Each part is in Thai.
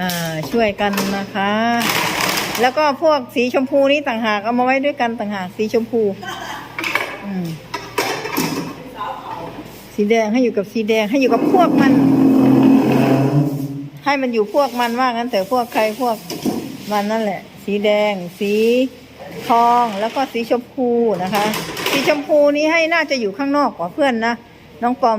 อ่าช่วยกันนะคะ แล้วก็พวกสีชมพูนี้ต่างหากเอามาไว้ด้วยกันต่างหากสีชมพูอืมสีแดงให้อยู่กับสีแดงให้อยู่กับพวกมัน ให้มันอยู่พวกมันว่างั้นแต่พวกใครพวกมันนั่นแหละ สีแดง สีทองแล้วก็สีชมพูนะคะ สีชมพูนี้ให้น่าจะอยู่ข้างนอกกว่าเพื่อนนะน้องปอม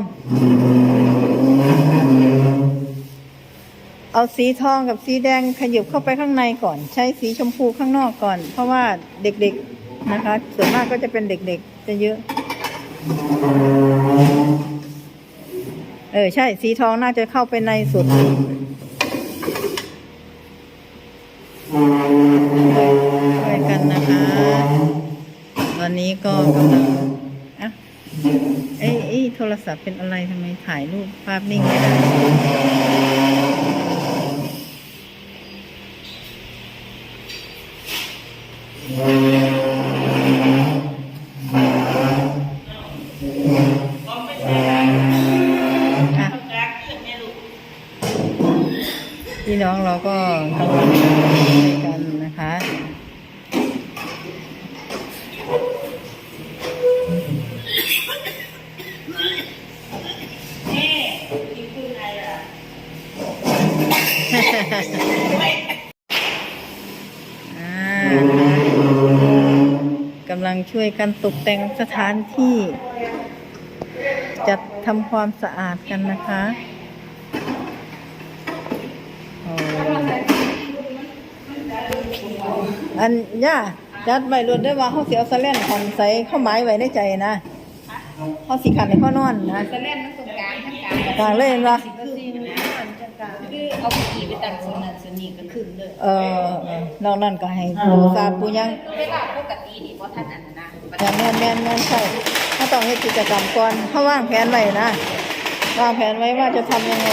เอาสีทองกับสีแดงขยับเข้าไปข้างในก่อน ใช้สีชมพูข้างนอกก่อน เพราะว่าเด็กๆนะคะ ส่วนมากก็จะเป็นเด็กๆ จะเยอะ เออ ใช่ สีทองน่าจะเข้าไปในสุดช่วยกันนะคะ ตอนนี้ก็กำลังอะเอ้ยโทรศัพท์เป็นอะไรทำไมถ่ายรูปภาพนิ่งไม่ได้ากำลังช่วยกันตกแต่งสถานที่ จัดทำความสะอาดกันนะคะโอ้อันย่าจัดใบรวดได้ว่าเขาเสียสแลนของใส่เข้าไม้ไว้ในใจนะเขาสีขันในข้อนอนนะจะเล่นน้ำตรงกลางทั้งกลางกลางเล่นว่า คือเอาไปขี่ไปตัดส่วนนั้นส่วนนี้ก็ขึ้นเลยเออเออนอกนั้นก็ให้ปูซาปูยังเวลาปกตินี่เพราะท่านอันนั้นนะอย่างแม่นแม่นแม่นใช่ถ้าต้องให้กิจกรรมก่อนเขาวางแผนไว้นะวางแผนไว้ว่าจะทำยังไง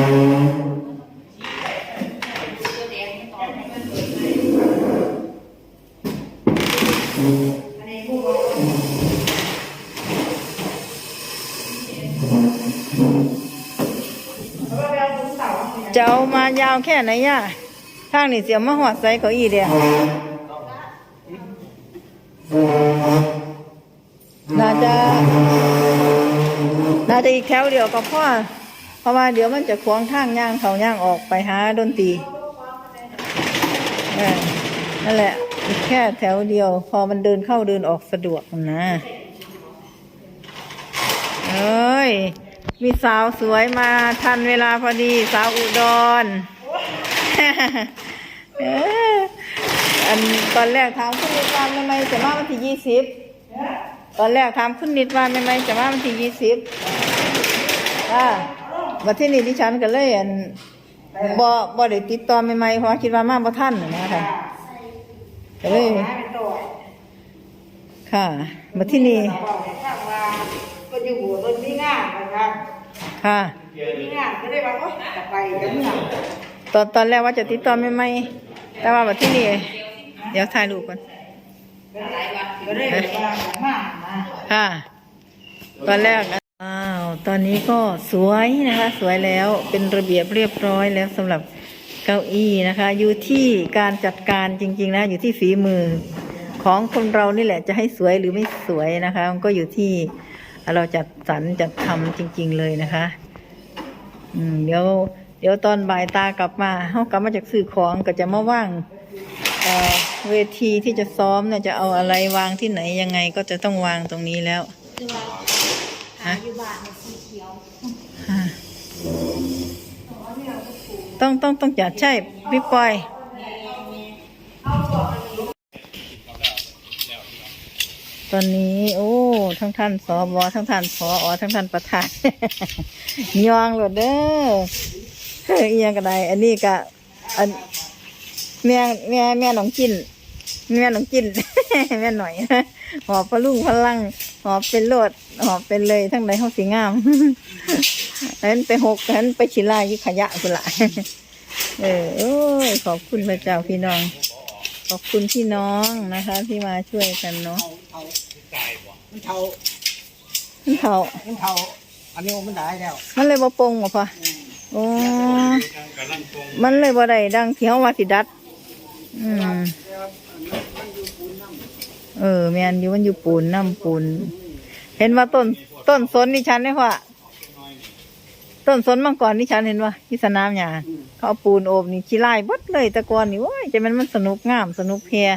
จะ ยาวแค่ไหนย่าทางนี่เสียมาหอดใส่เก้าอี้เดียวน่าจะน่าจะอีกแถวเดียวก็พ่อเพราะว่าเดี๋ยวมันจะขวางทางย่างเขาย่างออกไปหาดนตรีนั่นแหละอีกแค่แถวเดียว พอมันเดินเข้าเดินออกสะดวกนะเอ้ย มีสาวสวยมาทันเวลาพอดี สาวอุดรอันตอนแรกถามคุณนิดว่าไม่ไม่จะมาวันที่ยี่สิบตอนแรกถามคุณนิดว่าไม่ไม่จะมาวันที่ยี่สิบอ่าวันที่นี่ดิฉันก็เลยอันบ่บ่ได้ติดต่อไม่ไม่เพราะคิดว่ามาบ่ทันน่ะนะคะก็เลยค่ะวันที่นี่ก็อยู่หัวรถนี่งาน นะครับค่ะนี่งานก็ได้ว่าโอ๊ยจะไปจะเมื่อตอนตอนแรกว่าจะติดต่อไม่ไม่แต่ว่าวันที่นี่เดี๋ยวถ่ายรูปก่อนก็ได้แบบว่ามามาค่ะ ตอนแรกนะอ้าวตอนนี้ก็สวยนะคะ สวยแล้วเป็นระเบียบเรียบร้อยแล้วสำหรับเก้าอี้นะคะ อยู่ที่การจัดการจริง ๆ นะ อยู่ที่ฝีมือของคนเรานี่แหละจะให้สวยหรือไม่สวยนะคะ มันก็อยู่ที่ เราจัดสรรจัดทำจริง ๆ เลยนะคะ อืมเดี๋ยวเดี๋ยวตอนบ่ายตากลับมาเขากลับมาจากซื้อของก็จะมาว่างเเวทีที่จะซ้อมเนี่ยจะเอาอะไรวางที่ไหนยังไงก็จะต้องวางตรงนี้แล้วฮะต้องต้องต้องจัดใช่พี่ปอย ตอนนี้ โอ้ ทั้งท่านสอบอทั้งท่านพออทั้งท่านประธานยองหลดเด้อเอิหยังก็ไดอันนี้ก็อันแม่แม่แม่น้องกินแม่น้องกินแม่หน่อยหอบพะลุงพลังหอบเป็นโลดหอบเป็นเลยทั้งใดเขาสีงามเห็นไปหกเห็นไปชิลายี่ขยะคุณละเออโอ้ยขอบคุณพระเจ้าพี่น้อง ขอบคุณพี่น้องนะคะ ที่มาช่วยกันเนาะมันเทามันเถามันเทาอันนี้มันได้แล้ว มันเลยบ่ปงบ่พอโอ้มันเลยบ่ได้ดังเที่เฮาว่าสิดัด อืมเออแมนอยู่มันอยู่ปูนน้ำปูน เห็นว่าต้นต้นสนนี่ฉันได้ว่าต้นสนมังกรนี่ฉันเห็นว่าที่สนามหญ้าเขาปูนโอบนี่ขี้ไล่บดเลยตะกอนนี่โอ้ จะมันมันสนุกงามสนุกเพลีย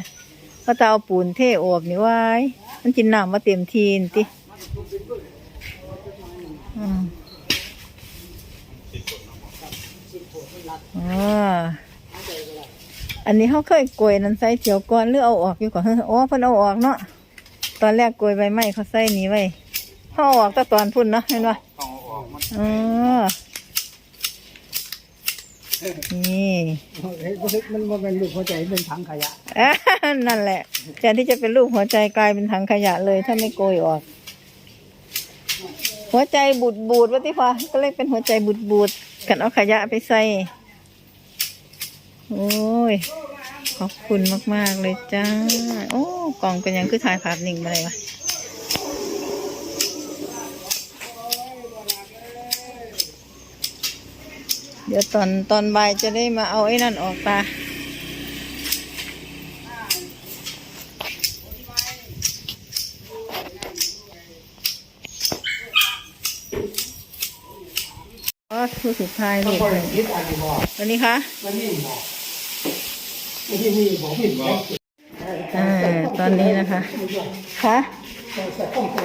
ก็จะเอาปูนเทโอบนี่ไว้ายมันกินน้ำมาเต็มทีนติอืมอ๋ออันนี้เขาเคยโกยนันใส่เถียวก่อนหรือเอาออกอยู่ก่อนเฮ้ออ๋อเพิ่นเอาออกเนาะตอนแรกโกยใบไม้เขาใส่นี้ไว้เขาเอาออกแต่ตอนพุ่นเนาะเห็นปะต้องออกมั นี่มันมันเป็นลูกหัวใจเป็นถังขยะนั่นแหละแทนที่จะเป็นรูปหัวใจกลายเป็นถังขยะเลย ถ้าไม่โกยออก หัวใจบูดบูดๆวะที่ฟ้าก็เลยเป็นหัวใจบูดบูดกันเอาขยะไปใส่โอ้ยขอบคุณมาก ๆ เลยจ้า โอ้กล่องเป็นยังคือถ่ายภาพนิ่งมาเลยวะ เดี๋ยวตอนตอนบ่ายจะได้มาเอาไอ้นั่นออกตาก็คือสุดท้ายลูกคนคิดอันนี้บอกวันนี้คะมันนี่บอกมันนี่มีบอกมีบอกอ่าตอนนี้นะคะ คะใส่ข้องไห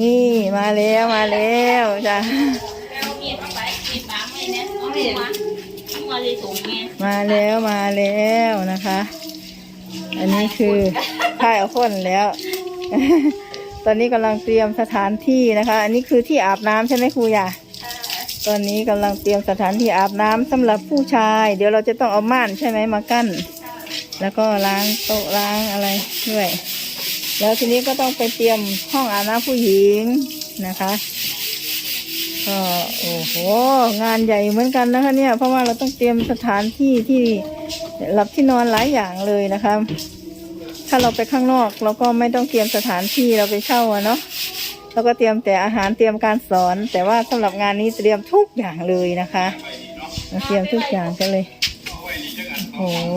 นี่มาแล้วมาแล้วจ้ะมียเข้าไปปิดปากไว้เนี่ยเอาหัวหัวเลยสูงไงมาแล้วมาแล้วนะคะ อันนี้คือถ่ายเอาคนแล้ว ตอนนี้กำลังเตรียมสถานที่นะคะ อันนี้คือที่อาบน้ำใช่ไหมครูยาตอนนี้กำลังเตรียมสถานที่อาบน้ำสำหรับผู้ชาย เดี๋ยวเราจะต้องเอาม่านใช่ไหมมากั้น แล้วก็ล้างโต๊ะล้างอะไรด้วย แล้วทีนี้ก็ต้องไปเตรียมห้องอาบน้ำผู้หญิงนะคะก็โอ้โหงานใหญ่เหมือนกันนะคะเนี่ยเพราะว่าเราต้องเตรียมสถานที่ที่หลับที่นอนหลายอย่างเลยนะคะ ถ้าเราไปข้างนอกเราก็ไม่ต้องเตรียมสถานที่เราไปเช่าเนาะเราก็เตรียมแต่อาหารเตรียมการสอน แต่ว่าสำหรับงานนี้เตรียมทุกอย่างเลยนะคะเราเตรียมทุกอย่างกันเลยโอ้โห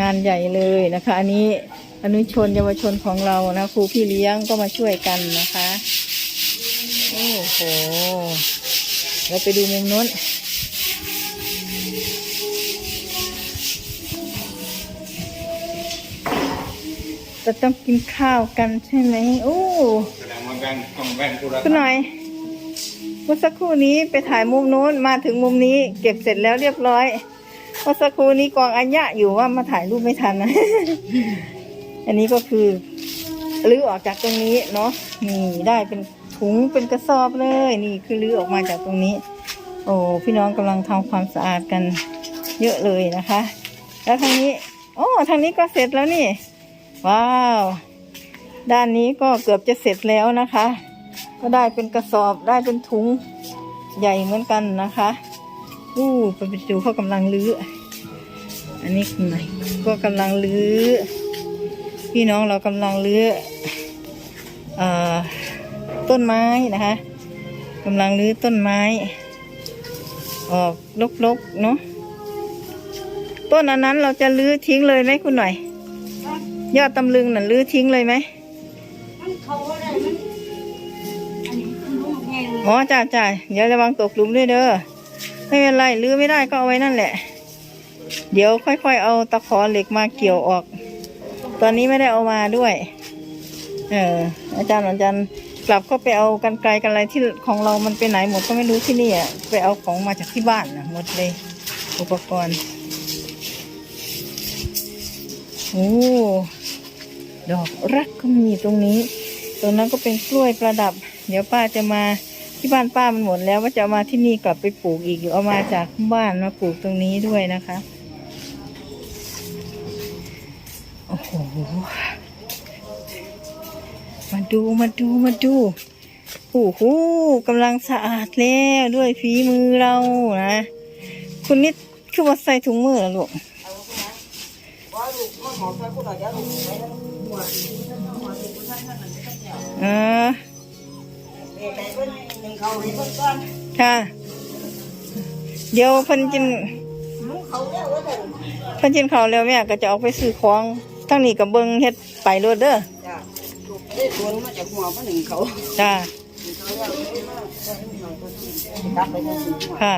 งานใหญ่เลยนะคะ อันนี้ อนุชนเยาวชนของเรานะครูพี่เลี้ยงก็มาช่วยกันนะคะ โอ้โห เราไปดูมุมนู้นจะต้องกินข้าวกันใช่ไหมโอ้แสดงว่าแบ่งต้องแบ่งธุระคุณหน่อยเมื่อสักครู่นี้ไปถ่ายมุมนู้นมาถึงมุมนี้ เก็บเสร็จแล้วเรียบร้อยเมื่อสักครู่นี้กองอัญญะอยู่ว่ามาถ่ายรูปไม่ทันนะ อันนี้ก็คือรื้อออกจากตรงนี้เนาะนี่ได้เป็นถุงเป็นกระสอบเลย นี่คือรื้อออกมาจากตรงนี้ โอ้พี่น้องกำลังทำความสะอาดกันเยอะเลยนะคะ แล้วทางนี้โอ้ทางนี้ก็เสร็จแล้วนี่ ว้าว ด้านนี้ก็เกือบจะเสร็จแล้วนะคะ ก็ได้เป็นกระสอบได้เป็นถุงใหญ่เหมือนกันนะคะอู้ไปไปดูเขากำลังรื้ออันนี้คือไหนก็กำลังรื้อ พี่น้องเรากำลังรื้อเอ่อต้นไม้นะคะกำลังรื้อต้นไม้ ออกลกๆเนาะต้นอันนั้นเราจะรื้อทิ้งเลยไหมคุณหน่อยยอดตำลึงน่ะรื้อทิ้งเลยไหมอ๋อจ้าจ้าเดี๋ยวระวังตกหลุมด้วยเด้อไม่เป็นไรรื้อไม่ได้ก็เอาไว้นั่นแหละ เดี๋ยวค่อยๆเอาตะขอเหล็กมาเกี่ยวออก ตอนนี้ไม่ได้เอามาด้วย เออ อาจารย์อาจารย์กลับก็ไปเอากันไกลกันอะไรที่ของเรามันไปไหนหมดก็ไม่รู้ที่นี่อะไปเอาของมาจากที่บ้านนะหมดเลย อุปกรณ์โอ้ดอกรักก็มีตรงนี้ ตรงนั้นก็เป็นกล้วยประดับ เดี๋ยวป้าจะมาที่บ้านป้ามันหมดแล้วว่าจะมาที่นี่กลับไปปลูกอีกเอามาจากบ้านมาปลูกตรงนี้ด้วยนะคะ โอ้โหมาดูมาดูมาดูโอ้โหกำลังสะอาดแล้วด้วยฝีมือเรานะคุณนิดคือว่าใส่ถุงมือเหรอลูกลูกมาหอมไปผู้หน่อยเดี๋ยวลูกไปแล้วหัวเออเบรกไปเพิ่นหนึ่งเขาให้เพิ่นก่อนค่ะ เดี๋ยวเพิ่นกินหนูเขาแล้วว่าแต่เพิ่นกินข้าวแล้วแม่ก็จะออกไปซื้อของ ทั้งนี้ก็เบิ่งเฮ็ดไปโลดเด้อจ้ะลูกได้สวนมาจากหัวมาหนึ่งเขาจ้าเขาแล้วไม่มาก็ให้หน่อยก็สิกลับไปทางหัวค่ะ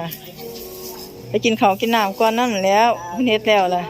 ไปกินข้าวกินน้ำก่อนนั่นแหล้วเพิ่นเฮ็ดแล้วล่ะ